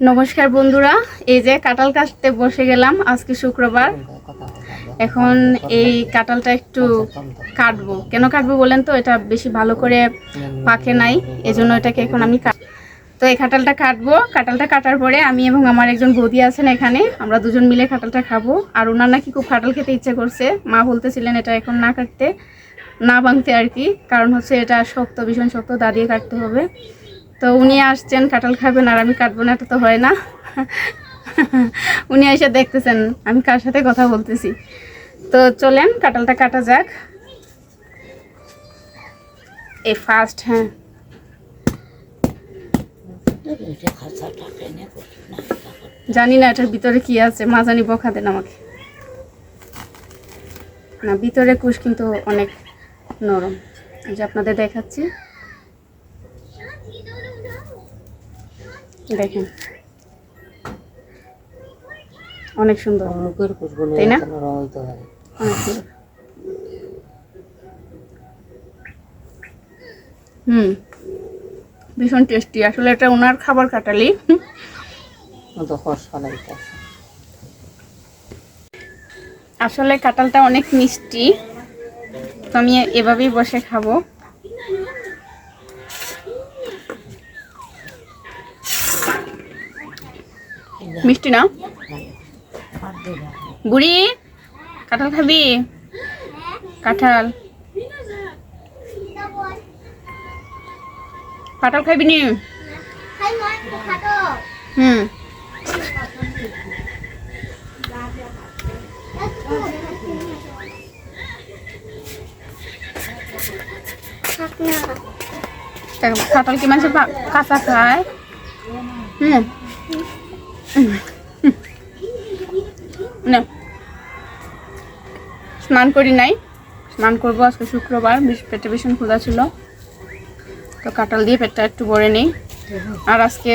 নমস্কার বন্ধুরা, এই যে কাঁঠাল কাটতে বসে গেলাম আজকে শুক্রবার। এখন এই কাঁঠালটা একটু কাটবো। কেন কাটবো বলেন তো? এটা বেশি ভালো করে পাকে নাই, এজন্য এটাকে এখন আমি তো এই কাঁঠালটা কাটবো। কাঁঠালটা কাটার পরে আমি এবং আমার একজন বৌদি আছেন এখানে, আমরা দুজন মিলে কাঁঠালটা খাব। আর ওনার নাকি খুব কাঁঠাল খেতে ইচ্ছে করছে। মা বলতেছিলেন এটা এখন না কাটতে, না ভাঙতে আর কি। কারণ হচ্ছে এটা শক্ত, ভীষণ শক্ত দাঁড়িয়ে কাটতে হবে। তো উনি আসছেন, কাঁঠাল খাবেন আর আমি কাটবো না, এটা তো হয় না। উনি এসে দেখতেছেন, আমি কার সাথে কথা বলতেছি। তো চলেন, কাঁঠালটা কাটা যাক। এ ফার্স্ট হ্যাঁ। জানি না এটার ভিতরে কি আছে, মা জানি বকা দেন আমাকে। না, ভিতরে কুশ কিন্তু অনেক নরম। যে আপনাদের দেখাচ্ছি। দেখেন। অনেক সুন্দর। মুখের খুশবু তাই না? অনেক সুন্দর। হুম ভীষণ টেস্টি আসলে এটা ওনার খাবার কাটালি। আসলে কাঁঠালটা অনেক মিষ্টি। তো আমি এভাবেই বসে খাব। মিষ্টি না? বুড়ি কাঁঠাল খাবি? কাঁঠাল। কাঁঠাল খাবি নি? হুম। তা কাঁঠাল কি মানুষ কাঁচা খায়? হুম। না। স্নান করি নাই। স্নান করব আজকে শুক্রবার পেটে ভীষণ ক্ষুধা ছিল। তো কাঁঠাল দিয়ে পেটটা একটু ভরে নেই। আর আজকে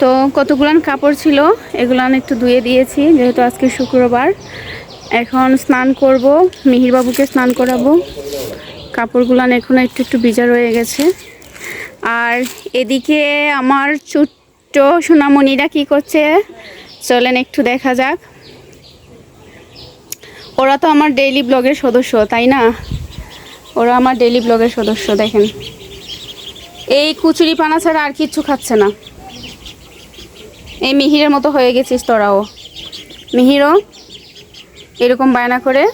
তো কতগুলান কাপড় ছিল, এগুলান একটু ধুয়ে দিয়েছি, যেহেতু আজকে শুক্রবার। এখন স্নান করব, মিহিরবাবুকে স্নান করাবো। কাপড়গুলান এখন একটু একটু ভিজা রয়ে গেছে। আর এদিকে আমার ছোট্ট সোনামণিরা কি করছে? চলেন একটু দেখা যাক। ওরা তো আমার ডেইলি ব্লগের সদস্য, তাই না? ওরা আমার ডেইলি ব্লগের সদস্য, দেখেন। এই কুচুরি পানা ছাড়া আর কিচ্ছু খাচ্ছে না। এই মিহিরের মতো হয়ে গেছিস তোরাও। মিহিরও এরকম বায়না করে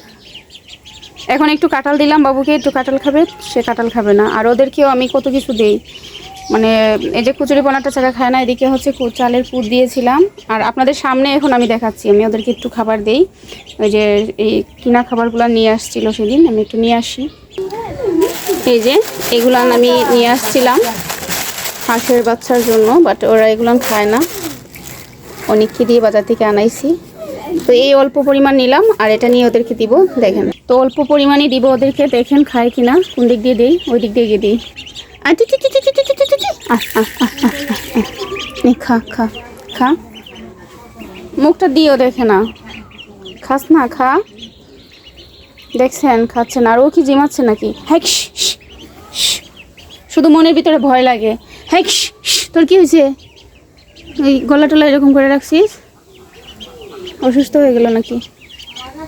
এখন একটু কাঁঠাল দিলাম, বাবুকে একটু কাঁঠাল খাবে, সে কাঁঠাল খাবে না। আর ওদেরকেও আমি কত কিছু দিই। মানে এই যে কুচুরি পোনাটা ছাড়া খায় না, এদিকে হচ্ছে চালের পুর দিয়েছিলাম। আর আপনাদের সামনে এখন আমি দেখাচ্ছি, আমি ওদেরকে একটু খাবার দেই। ওই যে এই কিনা খাবারগুলো নিয়ে আসছিল সেদিন, আমি একটু নিয়ে আসি। এই যে, এগুলো আমি নিয়ে আসছিলাম হাঁসের বাচ্চার জন্য বাট ওরা এগুলো খায় না। অনেককে দিয়ে বাজার থেকে আনাইছি। তো এই অল্প পরিমাণ নিলাম আর এটা নিয়ে ওদেরকে দিব, দেখেন। তো অল্প পরিমাণে দিব ওদেরকে, দেখেন খায় কিনা, কোন দিক দিয়ে দিই, ওই দিক দিয়ে গিয়ে দিই। খা খা খা। মুখটা দিও, দেখে না। খাস না, খা। দেখছেন, খাচ্ছেন। আর ও কি জিমাচ্ছে নাকি? হ্যাক শুধু মনের ভিতরে ভয় লাগে। হ্যাক তোর কি হয়েছে? এই গলা টলা এরকম করে রাখছিস? অসুস্থ হয়ে গেল নাকি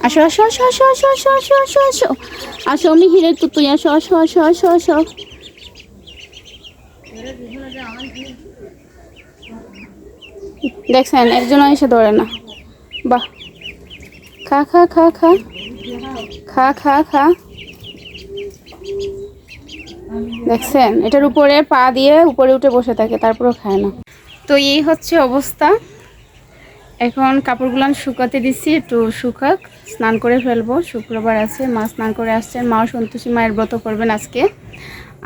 আসো আসো আসো আসো আসো আসো আসো আসো আসো আসো আমি হিরে তুই আসো আসো আসো আসো আসো দেখছেন একজন এসে ধরে না বাহ খা খা খা খা খা খা খা দেখছেন এটার উপরে পা দিয়ে উপরে উঠে বসে থাকে তারপরেও খায় না তো এই হচ্ছে অবস্থা এখন কাপড়গুলো শুকাতে দিচ্ছি, একটু শুকাক, স্নান করে ফেলব। শুক্রবার আছে, মা স্নান করে আসছেন। মাও সন্তোষী মায়ের ব্রত করবেন আজকে।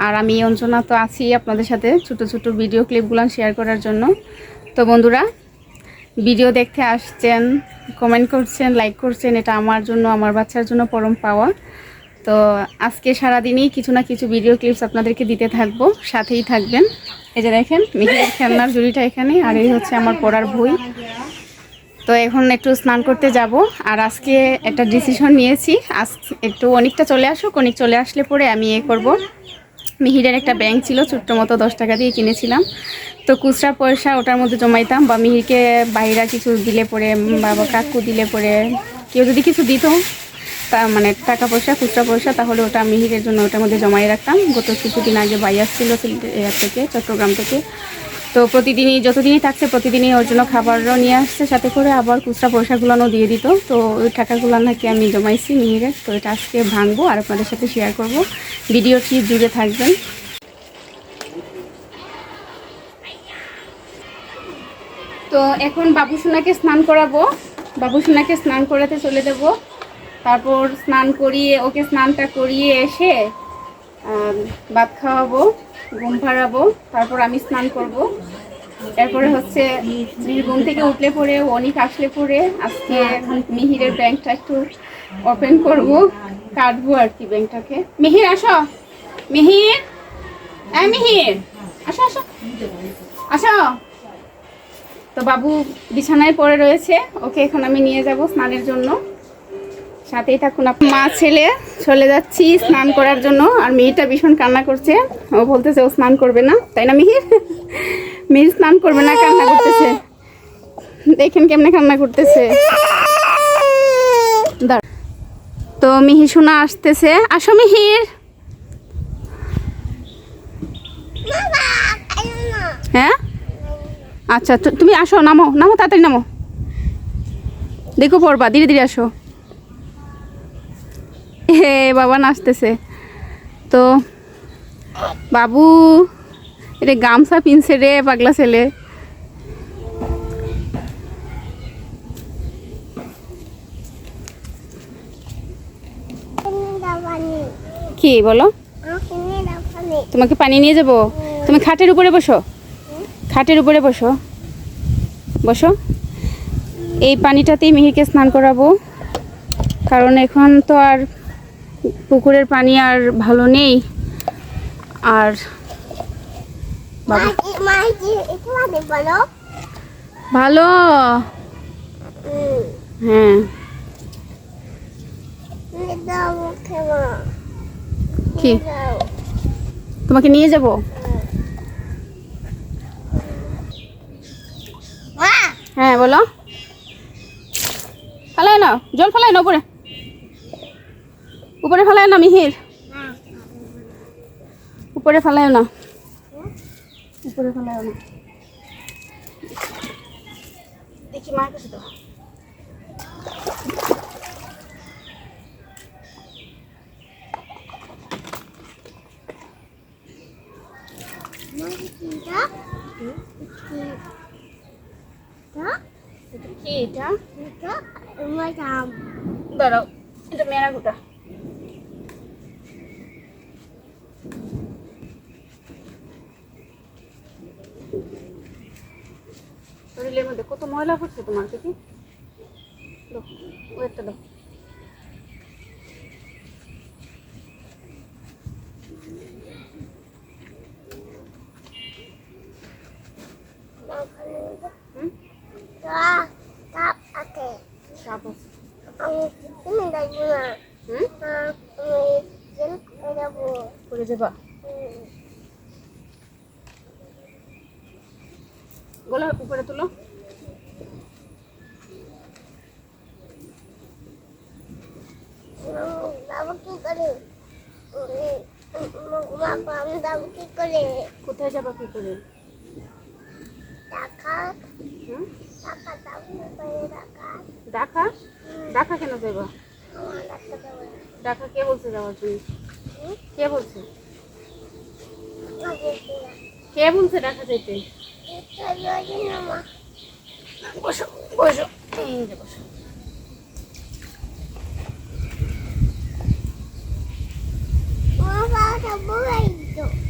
আর আমি অঞ্চনা তো আছি আপনাদের সাথে ছোট ছোট ভিডিও ক্লিপগুলো শেয়ার করার জন্য। তো বন্ধুরা ভিডিও দেখতে আসছেন কমেন্ট করছেন লাইক করছেন, এটা আমার জন্য, আমার বাচ্চার জন্য পরম পাওয়া। তো আজকে সারাদিনই কিছু না কিছু ভিডিও ক্লিপস আপনাদেরকে দিতে থাকব, সাথেই থাকবেন। এই যে দেখেন মিহিরের খেলনার জুড়িটা এখানে, আর এই হচ্ছে আমার পড়ার বই। তো এখন একটু স্নান করতে যাব। আর আজকে একটা ডিসিশন নিয়েছি। আজ একটু অনেকটা চলে আসুক, অনেক চলে আসলে পরে আমি এ করব। মিহিরের একটা ব্যাংক ছিল, ছোট্ট মতো দশ টাকা দিয়ে কিনেছিলাম। তো খুচরা পয়সা ওটার মধ্যে জমাইতাম বা মিহিরকে বাইরা কিছু দিলে পরে বা বা কাকু দিলে পরে, কেউ যদি কিছু দিত, তা মানে টাকা পয়সা, খুচরা পয়সা, তাহলে ওটা মিহিরের জন্য ওটার মধ্যে জমাই রাখতাম। গত কিছুদিন আগে বাই আসছিল সিলেট- থেকে, চট্টগ্রাম থেকে। তো প্রতিদিনই, যতদিনই থাকছে প্রতিদিনই ওর জন্য খাবারও নিয়ে আসছে, সাথে করে আবার খুচরা পয়সাগুলোও দিয়ে দিত। তো ওই টাকাগুলো নাকি আমি জমাইছি মিহিরে তো এটা আজকে ভাঙবো আর আপনাদের সাথে শেয়ার করব। ভিডিওটি জুড়ে থাকবেন। তো এখন বাবু সোনাকে স্নান করাবো। বাবু সোনাকে স্নান করাতে চলে দেব তারপর স্নান করিয়ে, ওকে স্নানটা করিয়ে এসে ভাত খাওয়াবো। ঘুম ভাড়াবো, তারপর আমি স্নান করব। এরপরে হচ্ছে ঘুম থেকে উঠলে পরে, অনেক আসলে পরে, আজকে মিহিরের ব্যাংকটা একটু ওপেন করব, কাটবো আর কি ব্যাংকটাকে। মিহির, আসো। মিহির? হ্যাঁ মিহির। আসো আসো। আসো। তো বাবু বিছানায় পড়ে রয়েছে, ওকে এখন আমি নিয়ে যাব স্নানের জন্য। সাথেই থাকুন মা ছেলে, চলে যাচ্ছি স্নান করার জন্য। আর মেয়েটা ভীষণ কান্না করছে। ও বলতেছে, ও স্নান করবে না। তাই না, মিহির? মিহির স্নান করবে না, কান্না করতেছে। দেখেন কেমনে কান্না করতেছে। তো মিহির শোনা আসতেছে। আসো, মিহির। হ্যাঁ? আচ্ছা তুমি আসো, নামো নামো, তাড়াতাড়ি নামো। দেখো পড়বা ধীরে ধীরে আসো। হে, বাবা নাচতেছে। তো বাবু, এটা গামছা পিনছে রে, পাগলা ছেলে। কি বলো? তোমাকে পানি নিয়ে যাব? তুমি খাটের উপরে বসো। খাটের উপরে বসো। বসো। এই পানিটাতেই মিহিকে স্নান করাবো। কারণ এখন তো আর পুকুরের পানি আর ভালো নেই। আর ভালো? হ্যাঁ। কি? তোমাকে নিয়ে যাব? হ্যাঁ বলো। ফেলায় না জল ফেলায় না উপরে। উপরে ফেলায় না মিহির? উপরে ফেলায় না। উপরে ফেলায় না। দেখি মার কাছে তো দাঁড়াও এটা মেরা গোটা শরীরের মধ্যে কত ময়লা পড়ছে তোমার দেখি দাও, ওয়েটটা দাও। করে যাবা গলা উপরে তুলো কোথায় যাবা কি করে? হুম? ঢাকা ঢাকা। কেন যাবা? ঢাকা কে বলছে যাওয়ার জন্য? কে বলছে? কে বলছে ঢাকা যেতে বসো বসো। এই যে বসো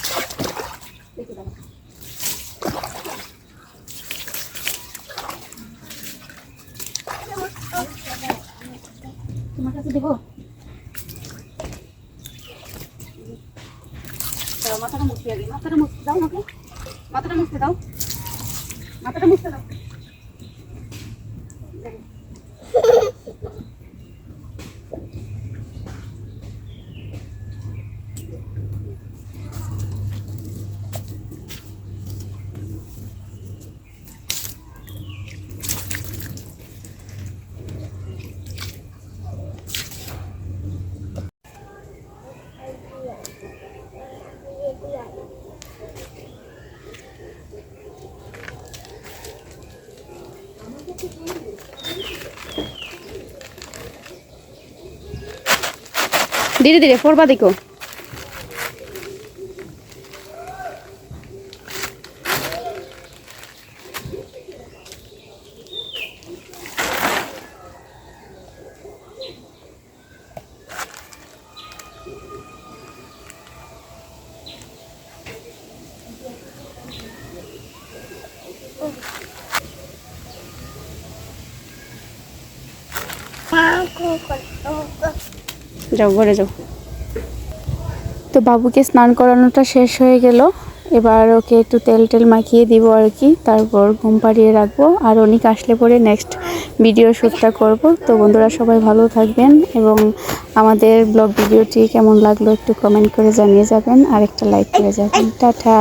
দাও, মাথাটা মুছতে আগে মাথাটা মুছতে দাও আমাকে মাথাটা মুছতে দাও মাথাটা মুছতে দাও। ধীরে ধীরে ফোরবা দেখো মাকু করতো যাও, ঘরে যাও। তো বাবুকে স্নান করানোটা শেষ হয়ে গেল। এবার ওকে একটু তেল টেল মাখিয়ে দিব আর কি। তারপর ঘুম পাড়িয়ে রাখব। আর অনেক আসলে পরে নেক্সট ভিডিও শ্যুটটা করব। তো বন্ধুরা, সবাই ভালো থাকবেন এবং আমাদের ব্লগ ভিডিওটি কেমন লাগল একটু কমেন্ট করে জানিয়ে যাবেন। আর একটা লাইক করে যাবেন। টাটা।